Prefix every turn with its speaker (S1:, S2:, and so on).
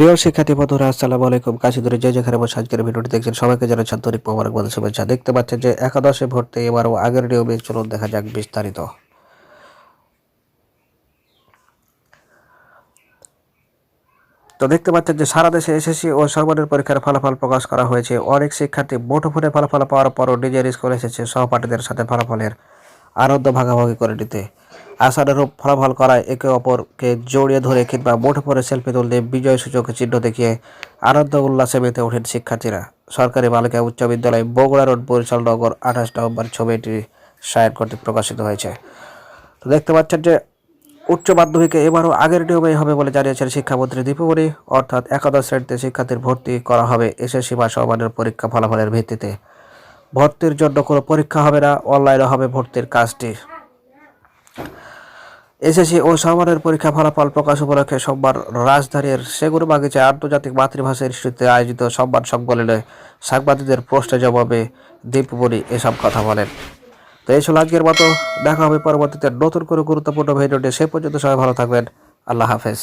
S1: প্রিয় শিক্ষার্থী বন্ধুরা, আসসালামু আলাইকুম। কাশি ধরে যে যেখানে বসে আজকের ভিডিওটি দেখছেন সবাইকে জানাচ্ছি আন্তরিক মোবারকবাদ, শুভেচ্ছা। দেখতে পাচ্ছেন যে একাদশে ভর্তি, এবারও আগের নিয়মে চলুন, দেখা যাক বিস্তারিত। তো দেখতে পাচ্ছেন যে সারা দেশে এসএসসি ও সর্বনিম্ন পরীক্ষার ফলাফল প্রকাশ করা হয়েছে। অনেক শিক্ষার্থী মুঠোফোনে ফলাফল পাওয়ার পরও নিজের স্কুলে এসেছে সহপাঠীদের সাথে ফলাফলের আনন্দ ভাগাভাগি করে নিতে। আশানুরূপ ফলাফল করায় একে অপরকে জড়িয়ে ধরে কিংবা মুঠোফোনে সেলফি তুলতে বিজয় সূচক চিহ্ন দেখিয়ে আনন্দ উল্লাসে মেতে ওঠেন শিক্ষার্থীরা। সরকারি বালিকা উচ্চ বিদ্যালয় বগুড়া রোড, বরিশাল নগর, আঠাশ নভেম্বর ছবিটি সায়ন কর্তৃক প্রকাশিত হয়েছে। তো দেখতে পাচ্ছেন যে উচ্চ মাধ্যমিকে এবারও আগের নিয়মেই হবে বলে জানিয়েছেন শিক্ষামন্ত্রী দীপুমণি অর্থাৎ একাদশ শ্রেণীতে শিক্ষার্থীর ভর্তি করা হবে এসএসসি বা সমানের পরীক্ষা ফলাফলের ভিত্তিতে। ভর্তির জন্য কোনো পরীক্ষা হবে না অনলাইনে হবে ভর্তির কাজটি। এসএসসি ও সামারের পরীক্ষা ফলাফল প্রকাশ উপলক্ষে সোমবার রাজধানীর সেগুর বাগিচায় আন্তর্জাতিক মাতৃভাষা ইনস্টিটিউটে আয়োজিত সংবাদ সম্মেলনে সাংবাদিকদের প্রশ্নের জবাবে দীপমণি এসব কথা বলেন। তো এই ছিল আজকের মতো। দেখা হবে পরবর্তীতে নতুন করে গুরুত্বপূর্ণ ভিডিওটি সে পর্যন্ত সবাই ভালো থাকবেন। আল্লাহ হাফেজ।